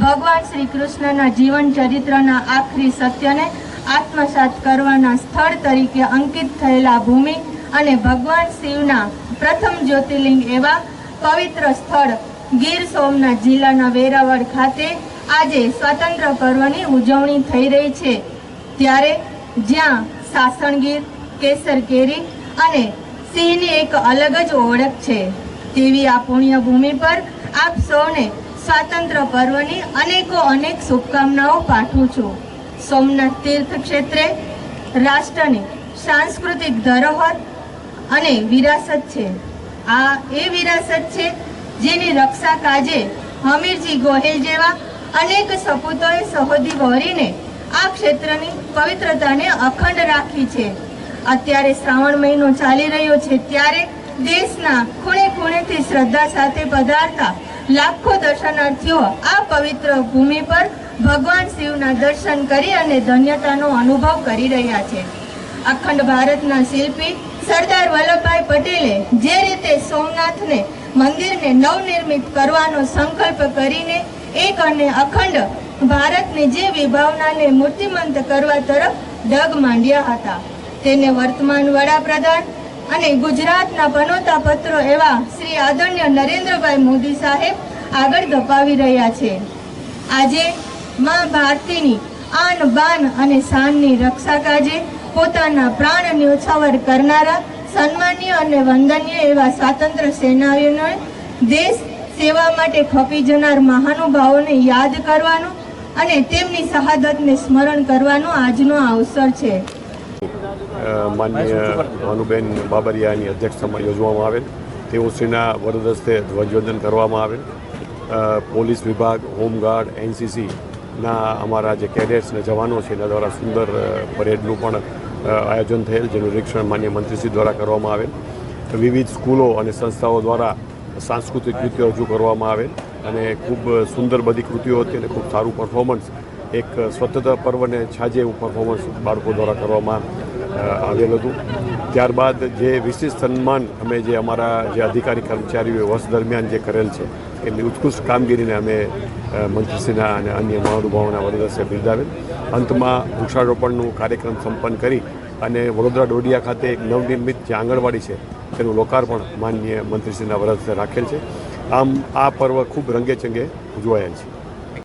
ભગવાન શ્રી કૃષ્ણના જીવન ચરિત્રના આખરી સત્યને આત્મસાત કરવાના સ્થળ તરીકે અંકિત થયેલા ભૂમિ અને ભગવાન શિવના પ્રથમ જ્યોતિર્લિંગ એવા પવિત્ર સ્થળ ગીર સોમનાથ જિલ્લાના વેરાવળ ખાતે આજે સ્વતંત્ર પર્વની ઉજવણી થઈ રહી છે. ત્યારે જ્યાં સાસણગીર, કેસર કેરી અને સિંહની એક અલગ જ ઓળખ છે. તેવી આ પુણ્યભૂમિ પર આપ સૌને સ્વાતંત્ર્ય પર્વની અનેકો અનેક શુભકામનાઓ પાઠવું છું. સોમનાથ તીર્થ ક્ષેત્રે રાષ્ટ્રની સાંસ્કૃતિક ધરોહર અને વિરાસત છે. આ એ વિરાસત છે જેની રક્ષા કાજે હમીરજી ગોહિલ જેવા અનેક સપૂતોએ સહોદી વહોરીને આ ક્ષેત્રની પવિત્રતાને અખંડ રાખી છે. અત્યારે શ્રાવણ મહિનો ચાલી રહ્યો છે ત્યારે દેશના ખૂણે ખૂણેથી શ્રદ્ધા સાથે પધારતા લાખો દર્શનાર્થીઓ આ પવિત્ર ભૂમિ પર ભગવાન શિવના દર્શન કરી અને ધન્યતાનો અનુભવ કરી રહ્યા છે. અખંડ ભારતના શિલ્પી સરદાર વલ્લભભાઈ પટેલે જે રીતે સોમનાથને મંદિરને નવનિર્મિત કરવાનો સંકલ્પ કરીને એક અને અખંડ ભારતની જે વિભાવનાને મૂર્તિમંત કરવા તરફ ડગ માંડ્યા હતા. તેને વર્તમાન વડાપ્રધાન અને ગુજરાતના પનોતા પત્રો એવા શ્રી આદરણીય નરેન્દ્રભાઈ મોદી સાહેબ આગળ ધપાવી રહ્યા છે. આજે માં ભારતીની આન બાન અને શાનની રક્ષા કાજે પોતાના પ્રાણ ન્યોછાવર કરનારા સન્માનીય અને વંદનીય એવા સ્વાતંત્ર્ય સેનાનીઓને દેશ સેવા માટે ખપી જનાર મહાનુભાવોને યાદ કરવાનો અને તેમની શહાદતને સ્મરણ કરવાનો આજનો અવસર છે. અ, માનનીય ભાનુબેન બાબરિયાની અધ્યક્ષતામાં યોજવામાં આવેલ. તેઓશ્રીના શ્રીના વરદસ્તે ધ્વજવંદન કરવામાં આવેલ. પોલીસ વિભાગ હોમગાર્ડ એનસીસીના અમારા જે કેડેટ્સ અને જવાનો છે એના દ્વારા સુંદર પરેડનું પણ આયોજન થયેલ જેનું નિરીક્ષણ માન્ય મંત્રીશ્રી દ્વારા કરવામાં આવેલ. વિવિધ સ્કૂલો અને સંસ્થાઓ દ્વારા સાંસ્કૃતિક કૃત્યો રજૂ કરવામાં આવેલ અને ખૂબ સુંદર બધી કૃતિઓ હતી અને ખૂબ સારું પરફોર્મન્સ એક સ્વતંત્ર પર્વને છાજે એવું પરફોર્મન્સ બાળકો દ્વારા કરવામાં આવેલ હતું. ત્યારબાદ જે વિશિષ્ટ સન્માન અમે જે અમારા જે અધિકારી કર્મચારીઓએ વર્ષ દરમિયાન જે કરેલ છે, એમની ઉત્કૃષ્ટ કામગીરીને અમે મંત્રીશ્રીના અને અન્ય મહાનુભાવોના વરદસ્તે બિરદાવેલ. અંતમાં વૃક્ષારોપણનું કાર્યક્રમ સંપન્ન કરી અને વડોદરા ડોડિયા ખાતે એક નવનિર્મિત જે આંગણવાડી છે, તેનું લોકાર્પણ માનનીય મંત્રીશ્રીના વરદસ્તે રાખેલ છે. આમ આ પર્વ ખૂબ રંગેચંગે ઉજવાયેલ છે.